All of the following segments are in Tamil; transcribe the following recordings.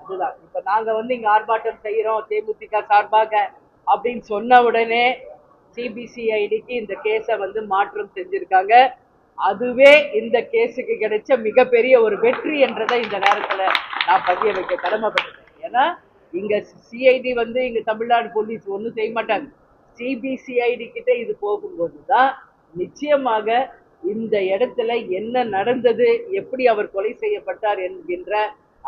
அதுதான். இப்ப நாங்க வந்து இங்க ஆர்ப்பாட்டம் செய்யறோம் தேமுதிக சார்பாக அப்படின்னு சொன்ன உடனே சிபிசிஐடிக்கு இந்த கேஸை வந்து மாற்றம் செஞ்சிருக்காங்க. அதுவே இந்த கேஸுக்கு கிடைச்ச மிகப்பெரிய ஒரு வெற்றி என்றதை இந்த நேரத்துல நான் பதிய வைக்க கடமைப்பட்டிருக்கேன். ஏன்னா இங்க சிஐடி வந்து இங்க தமிழ்நாடு போலீஸ் ஒன்றும் செய்ய மாட்டாங்க. சிபிசிஐடி கிட்ட இது போகும்போது தான் நிச்சயமாக இந்த இடத்துல என்ன நடந்தது எப்படி அவர் கொலை செய்யப்பட்டார் என்கின்ற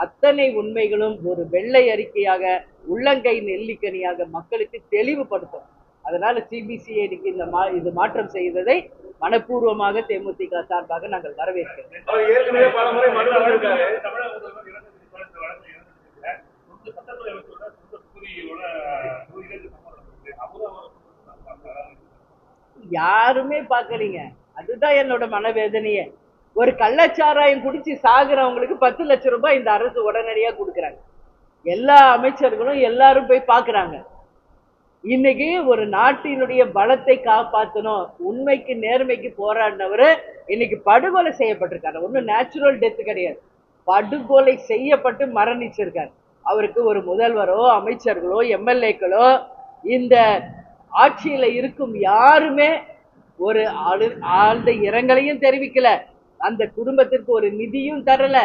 அத்தனை உண்மைகளும் ஒரு வெள்ளை அறிக்கையாக உள்ளங்கை நெல்லிக்கனியாக மக்களுக்கு தெளிவுபடுத்தும். அதனால சிபிசிஐடிக்கு இந்த மா இது மாற்றம் செய்ததை மனப்பூர்வமாக தேமுதிக சார்பாக நாங்கள் வரவேற்கிறோம்? யாருமே பார்க்கலீங்க. அதுதான் என்னோட மனவேதனையே. ஒரு கள்ளச்சாராயம் குடிச்சு சாகுறவங்களுக்கு பத்து லட்சம் ரூபாய் இந்த அரசு உடனடியா கொடுக்குறாங்க. எல்லா அமைச்சர்களும் எல்லாரும் போய் பார்க்குறாங்க இன்னைக்கு ஒரு நாட்டினுடைய பலத்தை காப்பாற்றணும் உண்மைக்கு நேர்மைக்கு போராடினவர் இன்னைக்கு படுகொலை செய்யப்பட்டிருக்காரு. ஒன்றும் நேச்சுரல் டெத்து கிடையாது. படுகொலை செய்யப்பட்டு மரணிச்சிருக்காரு. அவருக்கு ஒரு முதல்வரோ அமைச்சர்களோ எம்எல்ஏக்களோ இந்த ஆட்சியில இருக்கும் யாருமே ஒரு ஆளு ஆழ்ந்த இரங்கலையும் தெரிவிக்கல. அந்த குடும்பத்திற்கு ஒரு நிதியும் தரல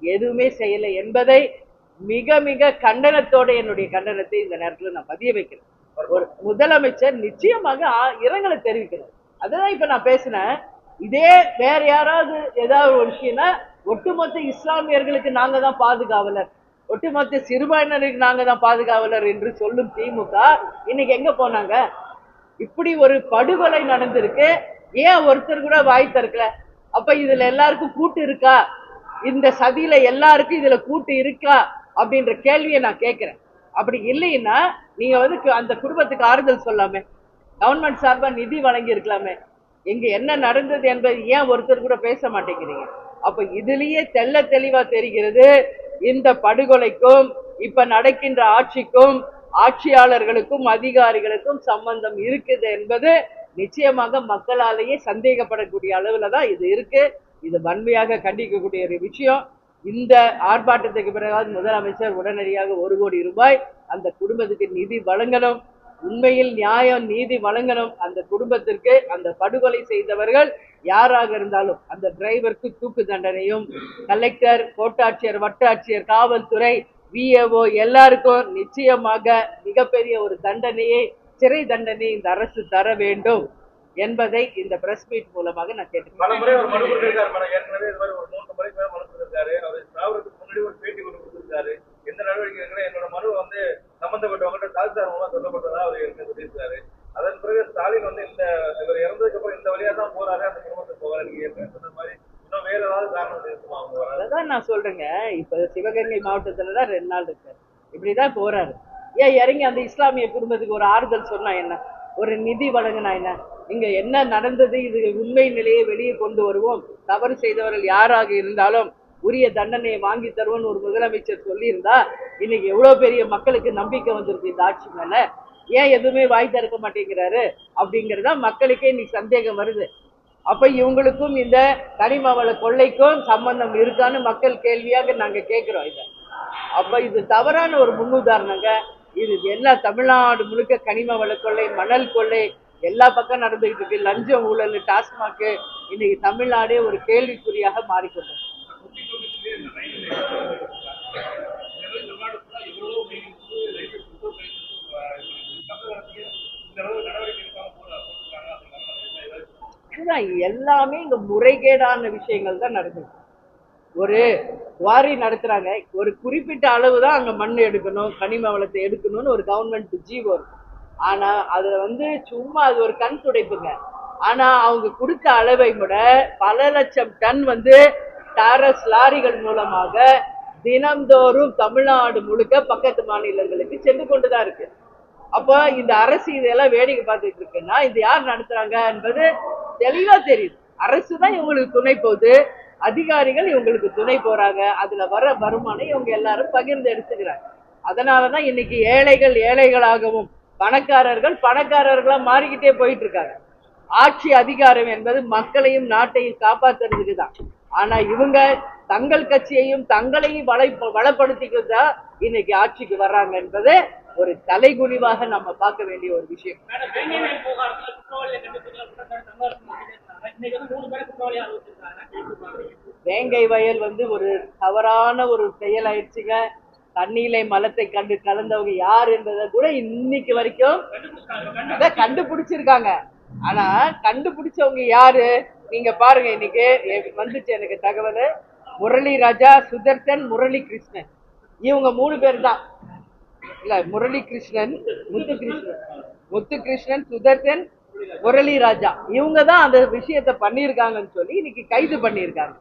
எதுவுமே செய்யலை என்பதை மிக மிக கண்டனத்தோட என்னுடைய கண்டனத்தை இந்த நேரத்தில் நான் பதிய வைக்கிறேன். ஒரு முதலமைச்சர் நிச்சயமாக ஆ- இரங்கலை தெரிவிக்கிறார். அதுதான் இப்ப நான் பேசினேன். இதே வேற யாராவது ஏதாவது ஒரு விஷயம்னா ஒட்டுமொத்த இஸ்லாமியர்களுக்கு நாங்க தான் பாதுகாவலர். ஒட்டுமொத்த சிறுபான்மையினருக்கு நாங்க தான் பாதுகாவலர் என்று சொல்லும் திமுக இன்னைக்கு எங்க போனாங்க? இப்படி ஒரு படுகொலை நடந்திருக்கு. ஏன் ஒருத்தர் கூட வாய் திறக்கல? அப்ப இதுல எல்லாருக்கும் கூட்டு இருக்கா? இந்த சதியில எல்லாருக்கும் இதுல கூட்டு இருக்கா? அப்படின்ற கேள்வியை நான் கேட்கிறேன். அப்படி இல்லைன்னா நீங்க வந்து அந்த குடும்பத்துக்கு ஆறுதல் சொல்லாமே கவர்மெண்ட் சார்பா நிதி வழங்கி இருக்கலாமே என்ன நடந்தது என்பது ஏன் ஒருத்தர் கூட பேச மாட்டேங்கிறீங்க? அப்ப இதுலயே தெள்ள தெளிவா தெரிகிறது இந்த படுகொலைக்கும் இப்ப நடக்கின்ற ஆட்சிக்கும் ஆட்சியாளர்களுக்கும் அதிகாரிகளுக்கும் சம்பந்தம் இருக்குது என்பது நிச்சயமாக மக்களாலேயே சந்தேகப்படக்கூடிய அளவில் தான் இது இருக்கு. இது வன்மையாக கண்டிக்கக்கூடிய ஒரு விஷயம். இந்த ஆர்ப்பாட்டத்துக்கு பிறகாவது முதலமைச்சர் உடனடியாக ஒரு கோடி ரூபாய் அந்த குடும்பத்துக்கு நிதி வழங்கணும். உண்மையில் நியாயம் நீதி வழங்கணும். அந்த குடும்பத்திற்கு அந்த படுகொலை செய்தவர்கள் யாராக இருந்தாலும் அந்த டிரைவருக்கு தூக்கு தண்டனையும் கலெக்டர் கோட்டாட்சியர் வட்டாட்சியர் காவல்துறை விஏஓ எல்லாருக்கும் நிச்சயமாக மிகப்பெரிய ஒரு தண்டனையை சிறை தண்டனை இந்த அரசு தர வேண்டும் என்பதை இந்த பிரஸ் மீட் மூலமாக நான் கேட்டுக்கிறேன். எந்த நடவடிக்கை என்னோட மனு வந்து சம்பந்தப்பட்டவங்க தாசில்தார் மூலமா சொல்லப்பட்டதா அவர் எனக்கு சொல்லியிருக்காரு. அதன் பிறகு ஸ்டாலின் வந்து இந்த இவர் இறந்ததுக்கு அப்புறம் இந்த வழியா தான் போறாரு. அந்த குடும்பத்துக்கு போகிறாரு நீங்க சொன்ன மாதிரி இன்னும் வேற ஏதாவது காரணம் இருக்குமா அவங்க அதான் நான் சொல்றேங்க. இப்ப சிவகங்கை மாவட்டத்துல தான் ரெண்டு நாள் இருக்கு. இப்படிதான் போறாரு. ஏன் இறங்கி அந்த இஸ்லாமிய குடும்பத்துக்கு ஒரு ஆறுதல் சொன்னா என்ன? ஒரு நிதி வழங்கினா என்ன? இங்க என்ன நடந்தது இது உண்மை நிலையை வெளியே கொண்டு வருவோம். தவறு செய்தவர்கள் யாராக இருந்தாலும் உரிய தண்டனையை வாங்கி தருவோம்னு ஒரு முதலமைச்சர் சொல்லியிருந்தா இன்னைக்கு எவ்வளவு பெரிய மக்களுக்கு நம்பிக்கை வந்திருக்கு இந்த ஆட்சி மேல? ஏன் எதுவுமே வாய் திறக்க மாட்டேங்கிறாரு? அப்படிங்கிறதா மக்களுக்கே இன்னைக்கு சந்தேகம் வருது. அப்ப இவங்களுக்கும் இந்த கனிமவள கொள்ளைக்கும் சம்பந்தம் இருக்கான்னு மக்கள் கேள்வியாக நாங்க கேட்கிறோம் இதை. அப்ப இது தவறான ஒரு முன்னுதாரணங்க. இது எல்லா தமிழ்நாடு முழுக்க கனிம வள கொள்ளை மணல் கொள்ளை எல்லா பக்கம் நடந்துகிட்டு இருக்கு. லஞ்சம் ஊழல் டாஸ்மாக் இன்னைக்கு தமிழ்நாடே ஒரு கேள்விக்குறியாக மாறிக்கொண்டது. எல்லாமே இங்க முறைகேடான விஷயங்கள் தான் நடந்தது ஒரு குவாரி நடத்துறாங்க. ஒரு குறிப்பிட்ட அளவு தான் அங்கே மண் எடுக்கணும் கனிம வளத்தை எடுக்கணும்னு ஒரு கவர்மெண்ட் ஜீவோ இருக்கும். ஆனால் அதில் வந்து சும்மா அது ஒரு கண் துடைப்புங்க. ஆனால் அவங்க கொடுத்த அளவை விட பல லட்சம் டன் வந்து டாரஸ் லாரிகள் மூலமாக தினம்தோறும் தமிழ்நாடு முழுக்க பக்கத்து மாநிலங்களுக்கு சென்று கொண்டு தான் இருக்கு. அப்போ இந்த அரசு இதெல்லாம் வேடிக்கை பார்த்துட்டு இருக்குன்னா இது யார் நடத்துறாங்க என்பது தெளிவாக தெரியுது. அரசு தான் இவங்களுக்கு துணை போகுது. அதிகாரிகள் இவங்களுக்கு துணை போறாங்க. அதுல வர வருமானம் இவங்க எல்லாரும் பகிர்ந்து எடுத்துக்கிறாங்க. அதனாலதான் இன்னைக்கு ஏழைகள் ஏழைகளாகவும் பணக்காரர்கள் பணக்காரர்களா மாறிக்கிட்டே போயிட்டு இருக்காங்க ஆட்சி அதிகாரம் என்பது மக்களையும் நாட்டையும் காப்பாத்துறதுக்கு தான். ஆனா இவங்க தங்கள் கட்சியையும் தங்களையும் வளை வளப்படுத்திக்கிட்டு தான் இன்னைக்கு ஆட்சிக்கு வர்றாங்க என்பது ஒரு தலைகுனிவாக நம்ம பார்க்க வேண்டிய ஒரு விஷயம். வேங்கை வயல் வந்து ஒரு தவறான ஒரு செயலாயிடுச்சுங்க. தண்ணீரை மலத்தை கண்டு கலந்தவங்க யார் என்பதை கூட இன்னைக்கு வரைக்கும் கண்டுபிடிச்சிருக்காங்க. ஆனா கண்டுபிடிச்சவங்க யாரு? நீங்க பாருங்க இன்னைக்கு வந்துச்சு எனக்கு தகவல். முரளி ராஜா சுதர்சன் முரளி கிருஷ்ணன். இவங்க மூணு பேர் தான். இல்ல முரளி கிருஷ்ணன் முத்து கிருஷ்ணன் முத்து கிருஷ்ணன் சுதர்சன் முரளி ராஜா இவங்க தான் அந்த விஷயத்த பண்ணியிருக்காங்கன்னு சொல்லி இன்னைக்கு கைது பண்ணியிருக்காங்க.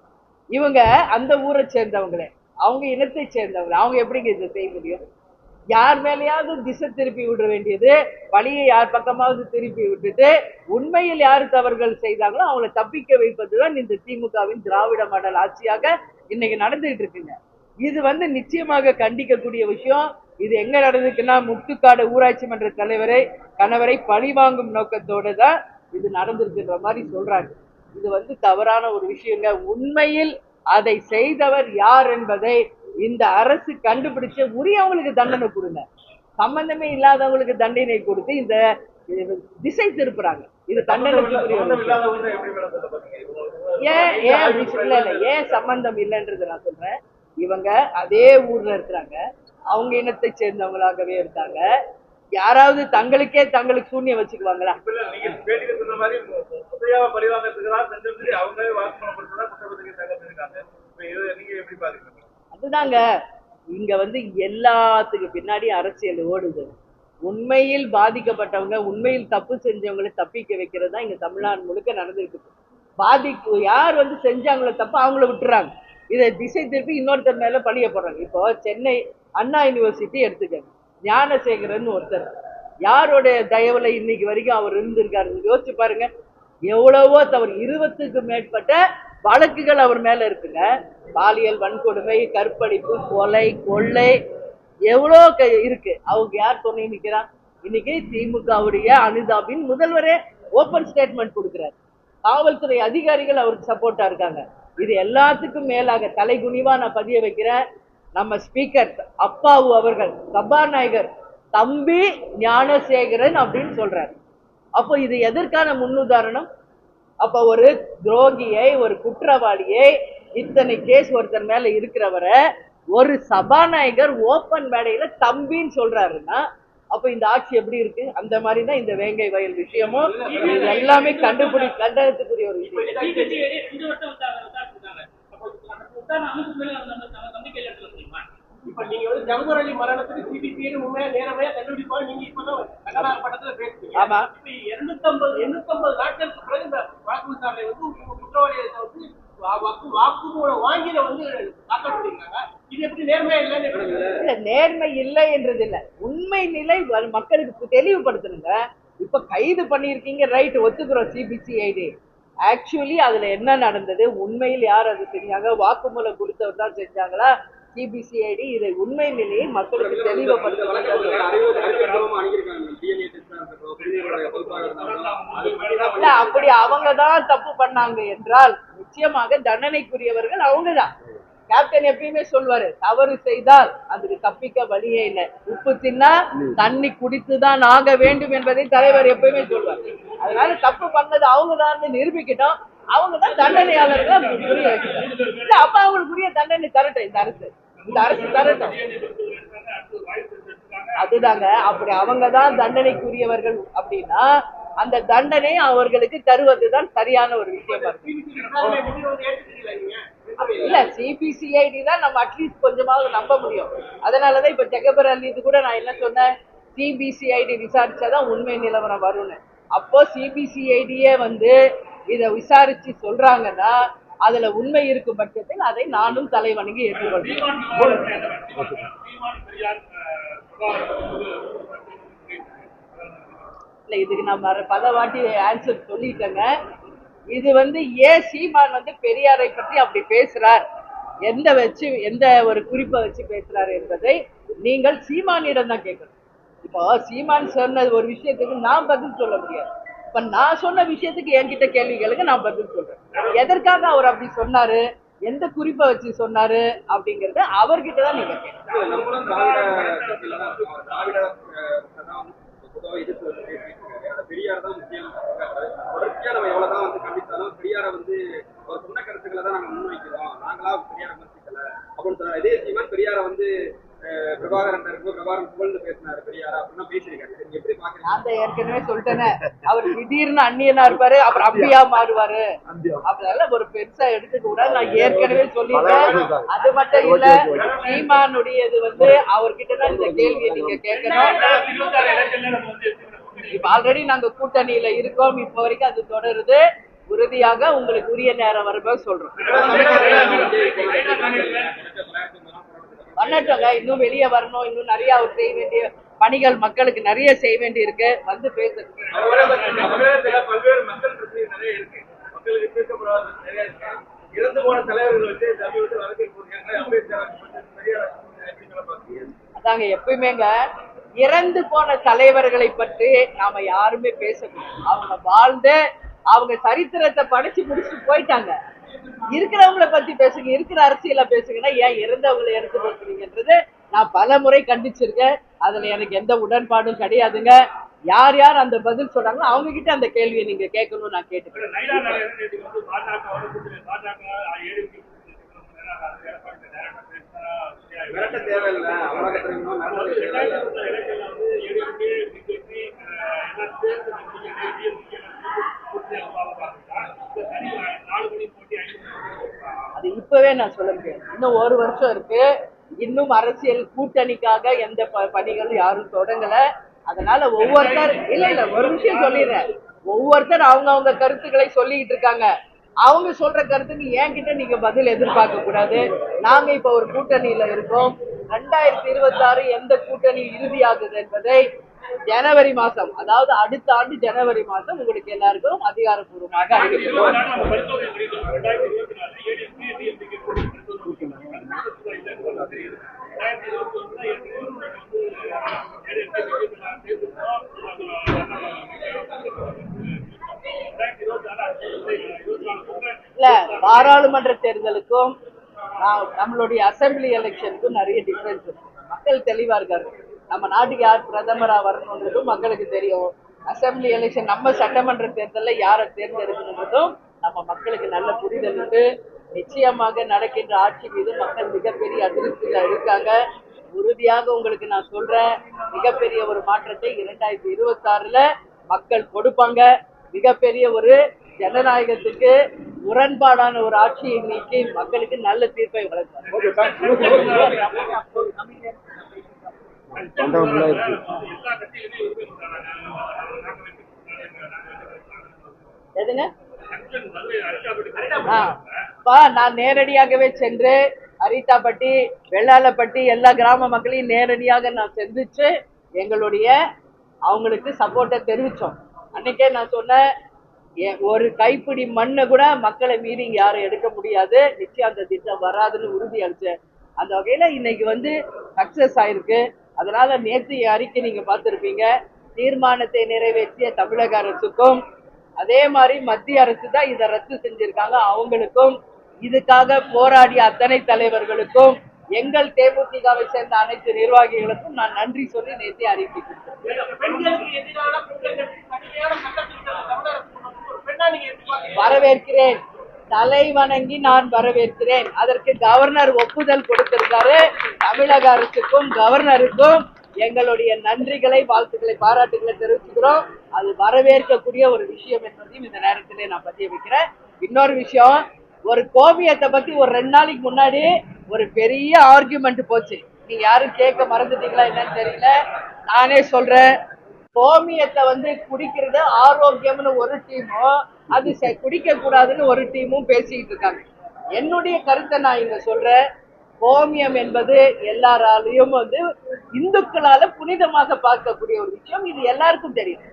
இவங்க அந்த ஊரை சேர்ந்தவங்களே. அவங்க இனத்தை சேர்ந்தவங்க அவங்க எப்படிங்க இதை செய்ய முடியும்? யார் மேலேயாவது திசை திருப்பி விட வேண்டியது பழியை யார் பக்கமாவது திருப்பி விட்டுட்டு உண்மையில் யார் தவறுகள் செய்தாங்களோ அவங்கள தப்பிக்க வைப்பதுதான் இந்த திமுகவின் திராவிட மாடல் ஆட்சியாக இன்னைக்கு நடந்துகிட்டு இருக்குங்க. இது வந்து நிச்சயமாக கண்டிக்கக்கூடிய விஷயம். இது எங்க நடந்துக்குன்னா முத்துக்காடு ஊராட்சி மன்ற தலைவரை கணவரை பழி வாங்கும் நோக்கத்தோட தான் இது நடந்திருக்குன்ற மாதிரி சொல்றாங்க இது வந்து தவறான ஒரு விஷயங்க. உண்மையில் அதை செய்தவர் யார் என்பதை இந்த அரசு கண்டுபிடிச்சு உரியவங்களுக்கு தண்டனை கொடுங்க. சம்பந்தமே இல்லாதவங்களுக்கு தண்டனை கொடுத்து இந்த திசை திருப்புறாங்க. இது இவங்க- ஏன் ஏன் அப்படி ஏன் சம்பந்தம் இல்லைன்றது நான் சொல்றேன். இவங்க அதே ஊர்ல இருக்கிறாங்க. அவங்க இனத்தை சேர்ந்தவங்களாகவே இருக்காங்க. யாராவது தங்களுக்கே தங்களுக்கு சூன்யம் வச்சுக்குவாங்களா? அதுதாங்க இங்க வந்து எல்லாத்துக்கு பின்னாடி அரசியல் ஓடுது. உண்மையில் பாதிக்கப்பட்டவங்க உண்மையில் தப்பு செஞ்சவங்களை தப்பிக்க வைக்கிறது தான் இங்க தமிழ்நாடு முழுக்க நடந்துருக்கு. பாதிக்கு யார் வந்து செஞ்சாங்களோ தப்பு அவங்கள விட்டுறாங்க. இதை திசை திருப்பி இன்னொருத்தர் மேல பழிய போடுறாங்க. இப்போ சென்னை அண்ணா யூனிவர்சிட்டி எடுத்துக்கங்க. ஞானசேகரன் ஒருத்தர். யாருடைய தயவுல இன்னைக்கு வரைக்கும் அவர் இருந்திருக்காரு யோசிச்சு பாருங்க. எவ்வளவோ தவறு. இருபத்துக்கு மேற்பட்ட வழக்குகள் அவர் மேல இருக்குங்க. பாலியல் வன்கொடுமை கற்பழிப்பு கொலை கொள்ளை எவ்வளோ க- இருக்கு. அவங்க யார் துணை நிற்கிறான் இன்னைக்கு திமுகவுடைய அனுதாபின் முதல்வரே ஓப்பன் ஸ்டேட்மெண்ட் கொடுக்குறாரு. காவல்துறை அதிகாரிகள் அவருக்கு சப்போர்ட்டா இருக்காங்க. இது எல்லாத்துக்கும் மேலாக தலைகுனிவா நான் பதிய வைக்கிறேன். நம்ம ஸ்பீக்கர் அப்பாவு அவர்கள் சபாநாயகர் தம்பி ஞானசேகரன் அப்படின்னு சொல்றாரு அப்போ இது எதற்கான முன்னுதாரணம் அப்போ ஒரு துரோகியை ஒரு குற்றவாளியை இத்தனை கேஸ் ஒருத்தர் மேல இருக்கிறவரை ஒரு சபாநாயகர் ஓப்பன் மேடையில தம்பின்னு சொல்றாருன்னா அப்ப இந்த ஆட்சி எப்படி இருக்கு அந்த மாதிரி தான் இந்த வேங்கை வயல் விஷயமும் இது எல்லாமே கண்டுபிடி கண்டனத்துக்குரிய ஒரு விஷயம் CBCID ரெண்டு வருஷம் விசாரணை விசாரிச்சிருக்காங்க. அப்போ அந்த விசாரணை அமைப்பு மேல அந்த அந்த நம்பிக்கை ஏற்பட முடியுமா? இப்ப நீங்க வந்து ஜவஹர் அலி மரணத்துக்கு சிபிசிஐடி உண்மையா நேரமையா கண்டுபிடிப்பாங்க நீங்க இப்பதான் கண்டன படத்துல பேசுறீங்க ஆமா. இப்ப இருநூத்தம்பது எண்ணூத்தம்பது நாட்களுக்கு பிறகு இந்த வாக்கு விசாரணை வந்து குற்றவாளியை வந்து பண்ணிருக்காங்க நேர்மை இல்லை என்றது இல்ல உண்மை நிலை மக்களுக்கு தெளிவுபடுத்தணுங்க. இப்ப கைது பண்ணியிருக்கீங்க ரைட் ஒத்துக்கிறோம் சிபிசிஐடி ஆக்சுவலி அதுல என்ன நடந்தது? உண்மையில் யார் அது செஞ்சாங்க? வாக்குமூலம் கொடுத்தவர் தான் செஞ்சாங்களா? சிபிசிஐடி இதை உண்மை நிலையை மக்களுக்கு தெளிவுபடுத்தணும் இல்ல அப்படி அவங்க தான் தப்பு பண்ணாங்க என்றால் நிச்சயமாக தண்டனைக்குரியவர்கள் அவங்கதான் கேப்டன் எப்பயுமே சொல்வாரு தவறு செய்தால் அதுக்கு தப்பிக்க வழியே இல்லை. உப்பு தின்னா தண்ணி குடித்துதான் ஆக வேண்டும் என்பதை தலைவர் எப்பயுமே சொல்வார். அதனால தப்பு பண்ணது அவங்க தான் நிரூபிக்கிட்டோம். அவங்க தான் தண்டனையாளர்கள் புரிய இல்ல அப்ப அவங்களுக்குரிய தண்டனை தரட்டும் இந்த அரசு. இந்த அரசு தரட்டும். அதுதாங்க அப்படி அவங்க தான் தண்டனைக்குரியவர்கள் அப்படின்னா அந்த தண்டனை அவர்களுக்கு தருவதுதான் சரியான ஒரு விஷயமா இருக்கு. இல்ல சிபிசிஐடி தான் நம்ம அட்லீஸ்ட் கொஞ்சமாவது நம்ப முடியும். அதனாலதான் இப்ப ஜெகபர் அலி இது கூட நான் என்ன சொன்னேன்? சிபிசிஐடி விசாரிச்சாதான் உண்மை நிலவரம் வரும்னு. அப்போ சிபிசிஐடியே வந்து இத விசாரிச்சு சொல்றாங்கன்னா அதுல உண்மை இருக்கும் பட்சத்தில் அதை நானும் தலைவணங்கி ஏற்றுக்கொள்கிறேன் சீமான் இதுக்கு நான் பல வாட்டி ஆன்சர் சொல்லிட்டேங்க. இது வந்து ஏன் சீமான் வந்து பெரியாரை பற்றி அப்படி பேசுறார்? எந்த வச்சு எந்த ஒரு குறிப்பை வச்சு பேசுறாரு என்பதை நீங்கள் சீமானிடம் தான் கேட்கணும். இப்போ சீமான் சொன்ன ஒரு விஷயத்துக்கு நான் பதில் சொல்ல முடியாது. இப்ப நான் சொன்ன விஷயத்துக்கு என்கிட்ட கேள்விகளுக்கு நான் பதில் சொல்றேன். எதற்காக அவர் அப்படி சொன்னாரு? எந்த குறிப்பை வச்சு சொன்னாரு? அப்படிங்கறத அவர்கிட்ட தான் நீங்க பெரியார் தான் முக்கியம் தொடர்ச்சியா நம்ம எவ்வளவுதான் வந்து கண்டித்தாலும் பெரியார வந்து அவர் சொன்ன கருத்துக்களை தான் நாங்க முன்வைக்கிறோம் நாங்களா பெரியாரை விமர்சிக்கல அப்படின்னு சொன்னார் இதே சீமான் பெரியாரை வந்து அஹ், பிரபாகரன் இருக்கும் பிரபாகரன் புகழ்ந்து பேசினாரு பெரியாரா அப்படின்னா பேசியிருக்காரு இதை நீங்க எப்படி பாக்குறீங்க நான் தான் ஏற்கனவே சொல்லிட்டேனே. அவர் திடீர்னு அந்நியனா இருப்பாரு அப்புறம் அம்பியா மாறுவாரு. அதனால ஒரு பெருசா எடுத்துக்க கூடாது நான் ஏற்கனவே சொல்லிட்டேன். அது மட்டும் இல்ல சீமானுடையது வந்து அவர்கிட்ட தான் இந்த கேள்வியை நீங்க கேட்கணும். இப்ப ஆல்ரெடி நாங்க கூட்டணியில இருக்கோம். இப்ப வரைக்கும் அது தொடருது. உறுதியாக உங்களுக்கு உரிய நேரம் வரும்போது சொல்றோம். பண்ணட்டோங்க இன்னும் வெளியே வரணும். இன்னும் நிறைய அவர் செய்ய வேண்டிய பணிகள் மக்களுக்கு நிறைய செய்ய வேண்டி இருக்கு வந்து பேசுங்க இறந்து போன தலைவர்கள் வச்சு சமீபத்தில் அம்பேத்கர் அதாங்க எப்பயுமேங்க இறந்து போன தலைவர்களை பற்றி நாம யாருமே பேசக்கூடாது அவங்க வாழ்ந்து அவங்க சரித்திரத்தை படிச்சு முடிச்சுட்டு போயிட்டாங்க. இருக்கிறவங்கள பத்தி பேசுங்க இருக்கிற அரசியல பேசுங்கன்னா ஏன் இறந்தவங்களை எடுத்து பேசுறீங்கன்றது நான் பல முறை கண்டிச்சிருக்கேன். அதுல எனக்கு எந்த உடன்பாடும் கிடையாதுங்க. யார் யார் அந்த பதில் சொல்றாங்களோ அவங்க கிட்ட அந்த கேள்வியை நீங்க கேட்கணும்னு நான் கேட்டுக்கிறேன். அது இப்பவே நான் சொல்ல முடியாது. இன்னும் ஒரு வருஷம் இருக்கு. இன்னும் அரசியல் கூட்டணிக்காக எந்த ப- பணிகளும் யாரும் தொடங்கல. அதனால ஒவ்வொருத்தர் இல்ல இல்ல ஒரு விஷயம் சொல்லிடுறேன். ஒவ்வொருத்தர் அவங்க அவங்க கருத்துக்களை சொல்லிக்கிட்டு இருக்காங்க. அவங்க சொல்ற கருத்துக்கு என்கிட்ட நீங்க பதில் எதிர்பார்க்க கூடாது. நாங்க இப்ப ஒரு கூட்டணியில இருக்கோம். ரெண்டாயிரத்தி இருபத்தி ஆறு எந்த கூட்டணி இறுதியாகுது என்பதை ஜனவரி மாசம் அதாவது அடுத்த ஆண்டு ஜனவரி மாசம் உங்களுக்கு எல்லாருக்கும் அதிகாரப்பூர்வமாக அறிவிக்கிறோம் இருபது நாள் நம்ம பரிசோதனை பண்ணிட்டோம் ரெண்டாயிரத்தி இருபத்தி நாலு ஏடிஎம்கே டிஎம்கே கூட்டணி பரிசோதனை பண்ணிட்டோம் தெரியுது ரெண்டாயிரத்தி இருபத்தி ஒண்ணுல ஏற்கனவே வந்து ஏடிஎம்கே பிஜேபி ரெண்டாயிரத்தி இருபத்தி நாலு இருபத்தி நாலு கூட்டணி இல்ல பாராளுமன்ற தேர்தலுக்கும் நம்மளுடைய அசெம்பிளி எலெக்ஷனுக்கும் நிறைய டிஃப்ரென்ஸ் இருக்கு. மக்கள் தெளிவா இருக்காரு நம்ம நாட்டுக்கு யார் பிரதமரா வரணுன்றதும் மக்களுக்கு தெரியும். அசெம்பிளி எலெக்ஷன் நம்ம சட்டமன்ற தேர்தலில் யாரை தேர்ந்தெடுக்கணுன்றதும் நம்ம மக்களுக்கு நல்ல புரிதல் உண்டு நிச்சயமாக நடக்கின்ற ஆட்சி மீது மக்கள் மிகப்பெரிய அதிருப்தியில் இருக்காங்க. உறுதியாக உங்களுக்கு நான் சொல்றேன் மிகப்பெரிய ஒரு மாற்றத்தை இரண்டாயிரத்தி இருபத்தி ஆறுல மக்கள் கொடுப்பாங்க. மிகப்பெரிய ஒரு ஜனநாயகத்துக்கு முரண்பாடான ஒரு ஆட்சியை நீக்கி மக்களுக்கு நல்ல தீர்ப்பை வழங்குவார். எதுங்க? நான் நேரடியாகவே சென்று அரித்தாப்பட்டி வெள்ளாளப்பட்டி எல்லா கிராம மக்களையும் நேரடியாக நான் சந்திச்சு எங்களுடைய அவங்களுக்கு சப்போர்ட்டை தெரிவிச்சோம். அன்னைக்கே நான் சொன்னேன் ஒரு கைப்பிடி மண்ணை கூட மக்களை மீறி யாரும் எடுக்க முடியாது. நிச்சயம் அந்த திட்டம் வராதுன்னு உறுதி அளிச்சேன் அந்த வகையில இன்னைக்கு வந்து சக்சஸ் ஆயிருக்கு. அதனால நேற்று அறிக்கை நீங்க பார்த்துருப்பீங்க. தீர்மானத்தை நிறைவேற்றிய தமிழக அரசுக்கும் அதே மாதிரி மத்திய அரசு தான் இதை ரத்து செஞ்சிருக்காங்க அவங்களுக்கும். இதுக்காக போராடிய அத்தனை தலைவர்களுக்கும் எங்கள் தேமுதிகவை சேர்ந்த அனைத்து நிர்வாகிகளுக்கும் நான் நன்றி சொல்லி நேற்று அறிக்கை வரவேற்கிறேன். தலை வணங்கி நான் வரவேற்கிறேன். அதற்கு கவர்னர் ஒப்புதல் கொடுத்திருக்காரு. தமிழக அரசுக்கும் கவர்னருக்கும் எங்களுடைய நன்றிகளை வாழ்த்துக்களை பாராட்டுகளை தெரிவிச்சுக்கிறோம். அது வரவேற்கக்கூடிய ஒரு விஷயம் என்பதையும் இந்த நேரத்திலே நான் பதிய வைக்கிறேன். இன்னொரு விஷயம் ஒரு கோமியத்தை பத்தி ஒரு ரெண்டு நாளைக்கு முன்னாடி ஒரு பெரிய ஆர்குமெண்ட் போச்சு. நீங்க யாரும் கேட்க மறந்துட்டீங்களா என்னன்னு தெரியல. நானே சொல்றேன். கோமியத்தை வந்து குடிக்கிறது ஆரோக்கியம்னு ஒரு டீமும் அது குடிக்க கூடாதுன்னு ஒரு டீமும் பேசிக்கிட்டு இருக்காங்க. என்னுடைய கருத்தை நான் இங்க சொல்றேன். கோமியம் என்பது எல்லாராலையும் வந்து இந்துக்களால புனிதமாக பார்க்கக்கூடிய ஒரு விஷயம். இது எல்லாருக்கும் தெரியும்.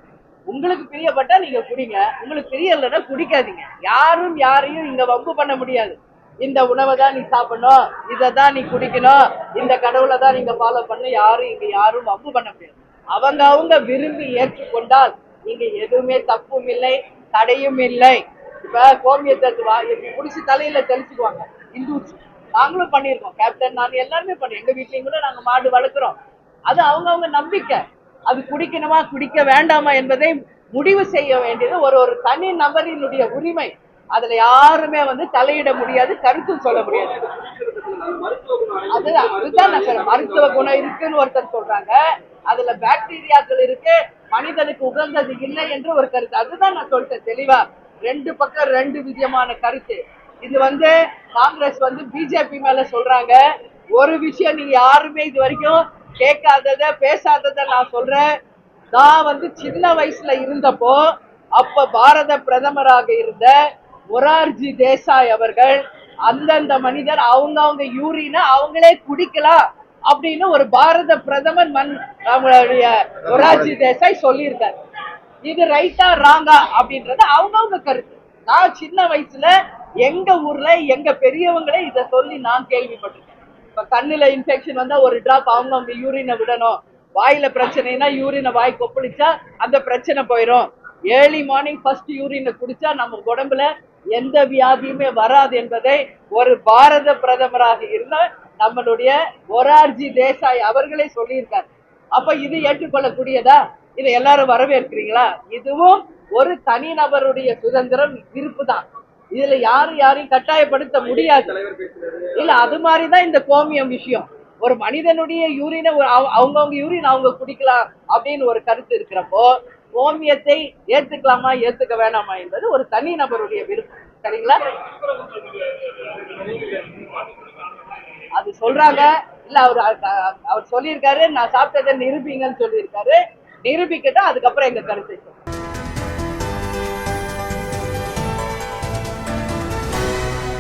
உங்களுக்கு பிரியப்பட்டா நீங்க குடிங்க. உங்களுக்கு பிரியலைன்னா குடிக்காதீங்க. யாரும் யாரையும் இங்க வம்பு பண்ண முடியாது. இந்த உணவை தான் நீ சாப்பிடணும். இதை தான் நீ குடிக்கணும். இந்த கடவுளை தான் நீங்க ஃபாலோ பண்ணணும். யாரும் இங்க யாரும் வம்பு பண்ண முடியாது. அவங்க அவங்க விரும்பி ஏற்றுக்கொண்டால் இங்க எதுவுமே தப்பும் இல்லை தடையும் இல்லை. இப்ப கோமியத்தை வா- இப்படி குடிச்சு தலையில தெளிச்சுக்குவாங்க. இந்து நாங்களும் பண்ணியிருக்கோம். கேப்டன் நான் எல்லாருமே பண்ணி எங்க வீட்லயும் கூட நாங்க மாடு வளர்க்குறோம். அது அவங்கவங்க நம்பிக்கை. அது குடிக்கணுமா குடிக்க வேண்டாமா என்பதை முடிவு செய்ய வேண்டியது ஒரு ஒரு தனி நபரினுடைய உரிமை. அதுல யாருமே வந்து தலையிட முடியாது கருத்தும் சொல்ல முடியாது. அதுதான் அதுதான் நான் சொல்றேன். மருத்துவ குணம் இருக்குன்னு ஒருத்தர் சொல்றாங்க. அதுல பாக்டீரியாக்கள் இருக்கு. மனிதனுக்கு உகந்தது இல்லை என்று ஒரு கருத்து. அதுதான் நான் சொல்லிட்டேன் தெளிவா. ரெண்டு பக்கம் ரெண்டு விதமான கருத்து. இது வந்து காங்கிரஸ் வந்து பிஜேபி மேல சொல்றாங்க. ஒரு விஷயம் நீங்க யாருமே இது வரைக்கும் கேட்காதத பேசாதத நான் சொல்றேன். நான் வந்து சின்ன வயசுல இருந்தப்போ அப்ப பாரத பிரதமராக இருந்த ஒரார்ஜி தேசாய் அவர்கள் அந்தந்த மனிதர் அவங்க அவங்க யூரினை அவங்களே குடிக்கலாம் அப்படின்னு ஒரு பாரத பிரதமர் மன் நம்மளுடைய ஒரார்ஜி தேசாய் சொல்லியிருக்காரு. இது ரைட்டா ராங்கா அப்படின்றது அவங்கவுங்க கருத்து. நான் சின்ன வயசுல எங்க ஊர்ல எங்க பெரியவங்களே இதை சொல்லி நான் கேள்விப்பட்டிருக்கேன். இப்ப கண்ணுல இன்ஃபெக்ஷன் வந்தா ஒரு டிராப் அவங்க யூரினை விடணும். வாயில பிரச்சனைனா யூரினை வாய் கொப்பளிச்சா அந்த பிரச்சனை போயிடும் ஏர்லி மார்னிங் ஃபர்ஸ்ட் யூரினை குடிச்சா நம்ம உடம்புல எந்த வியாதியுமே வராது என்பதை ஒரு பாரத பிரதமராக இருந்த நம்மளுடைய மொரார்ஜி தேசாய் அவர்களே சொல்லியிருக்காரு. அப்ப இது ஏற்றுக்கொள்ளக்கூடியதா? இதை எல்லாரும் வரவேற்கிறீங்களா? இதுவும் ஒரு தனிநபருடைய சுதந்திரம் இருப்பு தான் இதுல யாரும் யாரையும் கட்டாயப்படுத்த முடியாது. இல்ல அது மாதிரிதான் இந்த கோமியம் விஷயம். ஒரு மனிதனுடைய யூரினை அவங்கவுங்க யூரின் அவங்க குடிக்கலாம் அப்படின்னு ஒரு கருத்து இருக்கிறப்போ கோமியத்தை ஏத்துக்கலாமா ஏத்துக்க வேணாமா என்பது ஒரு தனி நபருடைய விருப்பம். சரிங்களா? அது சொல்றாங்க. இல்ல அவர் அவர் சொல்லியிருக்காரு நான் சாப்பிட்டதை நிரூபிங்கன்னு சொல்லியிருக்காரு. நிரூபிக்கட்டும் அதுக்கப்புறம் எங்க கருத்தை